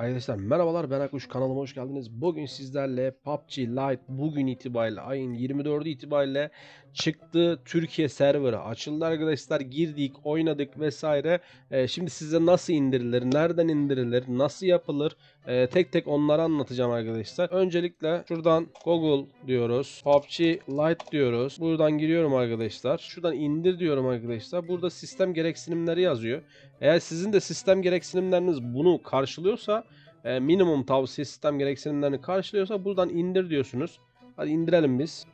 Arkadaşlar merhabalar ben Akkuş kanalıma hoş geldiniz. Bugün sizlerle PUBG Lite bugün itibariyle ayın 24'ü itibariyle çıktı. Türkiye serverı açıldı arkadaşlar. Girdik, oynadık vesaire. Ee, şimdi size nasıl indirilir, nereden indirilir, nasıl yapılır ee, tek tek onları anlatacağım arkadaşlar. Öncelikle şuradan Google diyoruz. PUBG Lite diyoruz. Buradan giriyorum arkadaşlar. Şuradan indir diyorum arkadaşlar. Burada sistem gereksinimleri yazıyor. Eğer sizin de sistem gereksinimleriniz bunu karşılıyorsa minimum tavsiye sistem gereksinimlerini karşılıyorsa buradan indir diyorsunuz. Hadi indirelim biz.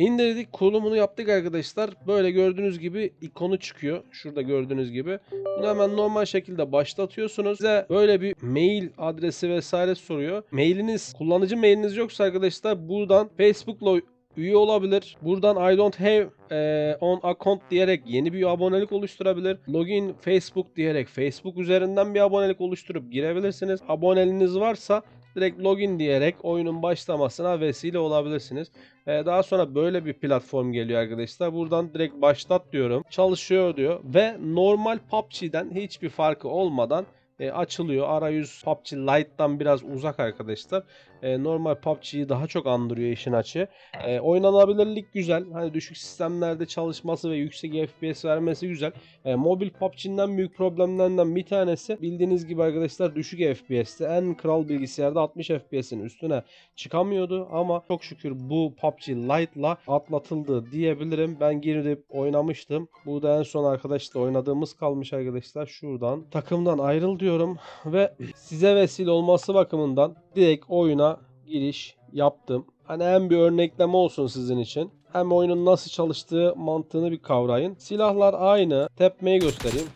İndirdik, kurulumunu yaptık arkadaşlar. Böyle gördüğünüz gibi ikonu çıkıyor. Şurada gördüğünüz gibi. Bunu hemen normal şekilde başlatıyorsunuz. Size böyle bir mail adresi vesaire soruyor. Mailiniz, kullanıcı mailiniz yoksa arkadaşlar buradan Facebook'la üye olabilir. Buradan I don't have e, on account diyerek yeni bir abonelik oluşturabilir. Login Facebook diyerek Facebook üzerinden bir abonelik oluşturup girebilirsiniz. Aboneliğiniz varsa direkt login diyerek oyunun başlamasına vesile olabilirsiniz. Ee, daha sonra böyle bir platform geliyor arkadaşlar. Buradan direkt başlat diyorum. Çalışıyor diyor ve normal PUBG'den hiçbir farkı olmadan e, açılıyor. Arayüz PUBG Lite'dan biraz uzak arkadaşlar. E, normal PUBG'yi daha çok andırıyor işin açığı. E, oynanabilirlik güzel. Hani düşük sistemlerde çalışması ve yüksek FPS vermesi güzel. E, mobil PUBG'nin büyük problemlerinden bir tanesi bildiğiniz gibi arkadaşlar düşük FPS'te en kral bilgisayarda 60 FPS'in üstüne çıkamıyordu ama çok şükür bu PUBG Lite'la atlatıldı diyebilirim. Ben girip oynamıştım. Burada en son arkadaşla oynadığımız kalmış arkadaşlar. Şuradan takımdan ayrıl diyorum ve size vesile olması bakımından direkt oyuna giriş yaptım. Hani hem bir örnekleme olsun sizin için. Hem oyunun nasıl çalıştığı mantığını bir kavrayın. Silahlar aynı. Tepmeyi göstereyim.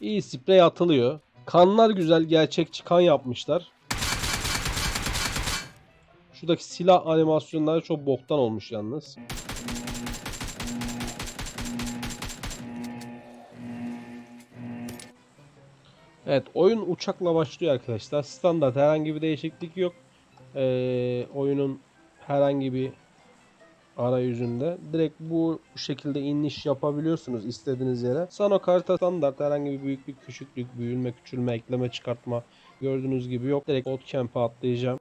İyi sprey atılıyor. Kanlar güzel gerçekçi kan yapmışlar. Şuradaki silah animasyonları çok boktan olmuş yalnız. Evet oyun uçakla başlıyor arkadaşlar. Standart herhangi bir değişiklik yok. Ee, oyunun herhangi bir arayüzünde. Direkt bu şekilde iniş yapabiliyorsunuz istediğiniz yere. Sano harita standart herhangi bir büyüklük, küçüklük, büyülme, küçülme, ekleme, çıkartma gördüğünüz gibi yok. Direkt bootcamp'e atlayacağım.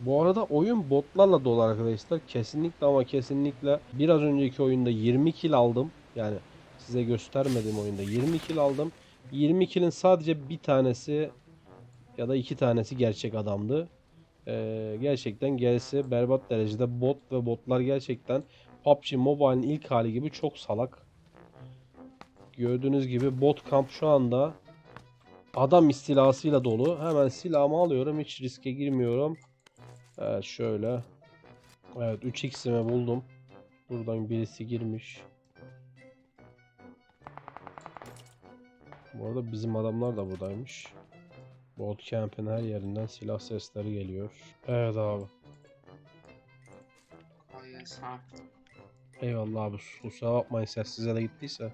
Bu arada oyun botlarla dolu arkadaşlar. Kesinlikle ama kesinlikle biraz önceki oyunda 20 kill aldım. Yani size göstermediğim oyunda 20 kill aldım. 20 kill'in sadece bir tanesi ya da iki tanesi gerçek adamdı. Ee, gerçekten gerisi berbat derecede bot ve botlar gerçekten PUBG Mobile'in ilk hali gibi çok salak. Gördüğünüz gibi bot kamp şu anda adam istilasıyla dolu. Hemen silahımı alıyorum. Hiç riske girmiyorum. Evet şöyle. Evet 3x'imi buldum. Buradan birisi girmiş. Bu arada bizim adamlar da buradaymış. Bootcamp'in her yerinden silah sesleri geliyor. Evet abi. Eyvallah abi kusura bakmayın ses size de gittiyse.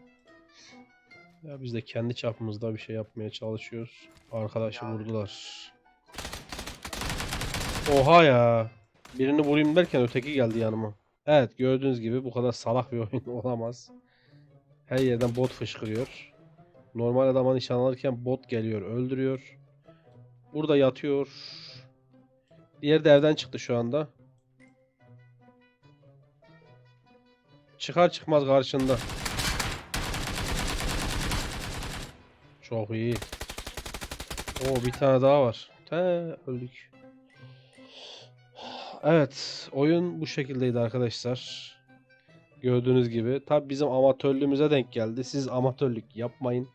Ya biz de kendi çapımızda bir şey yapmaya çalışıyoruz. Arkadaşı Ya. vurdular. Oha ya. Birini vurayım derken öteki geldi yanıma. Evet gördüğünüz gibi bu kadar salak bir oyun olamaz. Her yerden bot fışkırıyor. Normal adama nişan alırken bot geliyor öldürüyor. Burada yatıyor. Diğeri de evden çıktı şu anda. Çıkar çıkmaz karşında. Çok iyi. Oo bir tane daha var. Te öldük. Evet, oyun bu şekildeydi arkadaşlar. Gördüğünüz gibi. Tabi bizim amatörlüğümüze denk geldi. Siz amatörlük yapmayın.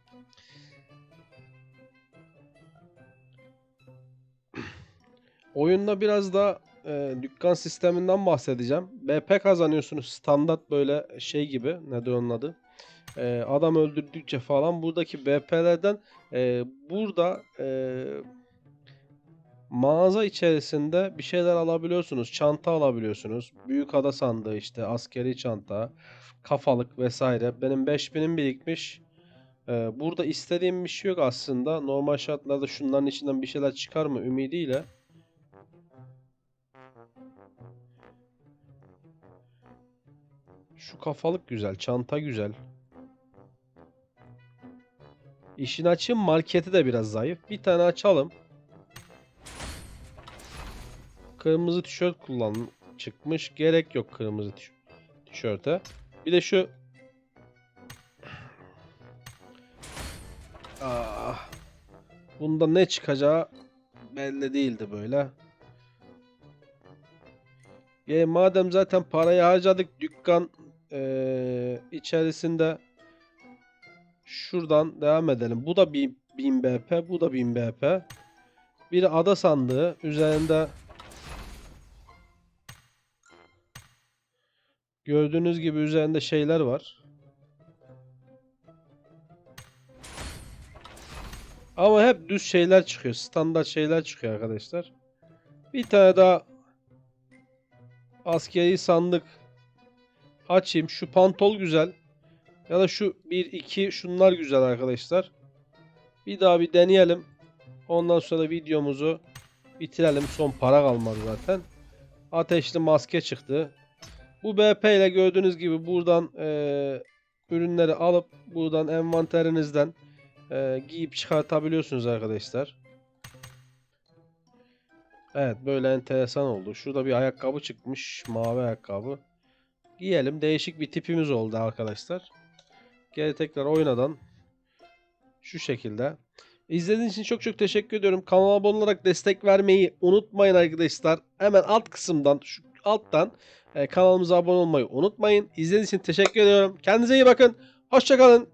Oyunda biraz da e, dükkan sisteminden bahsedeceğim. BP kazanıyorsunuz standart böyle şey gibi. Nedir onun adı? E, adam öldürdükçe falan buradaki BP'lerden e, burada e, mağaza içerisinde bir şeyler alabiliyorsunuz. Çanta alabiliyorsunuz. Büyük ada sandığı işte askeri çanta, kafalık vesaire. Benim 5000'im birikmiş. E, burada istediğim bir şey yok aslında. Normal şartlarda şunların içinden bir şeyler çıkar mı ümidiyle. Şu kafalık güzel, çanta güzel. İşin açığım marketi de biraz zayıf. Bir tane açalım. Kırmızı tişört kullan çıkmış. Gerek yok kırmızı tiş- tişörte. Bir de şu Ah. Bunda ne çıkacağı belli değildi böyle. E, madem zaten parayı harcadık dükkan eee, içerisinde şuradan devam edelim. Bu da bir 1000 BP, bu da 1000 BP. Bir ada sandığı üzerinde gördüğünüz gibi üzerinde şeyler var. Ama hep düz şeyler çıkıyor. Standart şeyler çıkıyor arkadaşlar. Bir tane daha askeri sandık açayım. Şu pantol güzel. Ya da şu 1 2 şunlar güzel arkadaşlar. Bir daha bir deneyelim. Ondan sonra videomuzu bitirelim. Son para kalmadı zaten. Ateşli maske çıktı. Bu BP ile gördüğünüz gibi buradan eee, ürünleri alıp buradan envanterinizden eee, giyip çıkartabiliyorsunuz arkadaşlar. Evet böyle enteresan oldu. Şurada bir ayakkabı çıkmış. Mavi ayakkabı. Giyelim. Değişik bir tipimiz oldu arkadaşlar. Geri tekrar oynadan şu şekilde. İzlediğiniz için çok çok teşekkür ediyorum. Kanala abone olarak destek vermeyi unutmayın arkadaşlar. Hemen alt kısımdan şu alttan e, kanalımıza abone olmayı unutmayın. İzlediğiniz için teşekkür ediyorum. Kendinize iyi bakın. Hoşçakalın.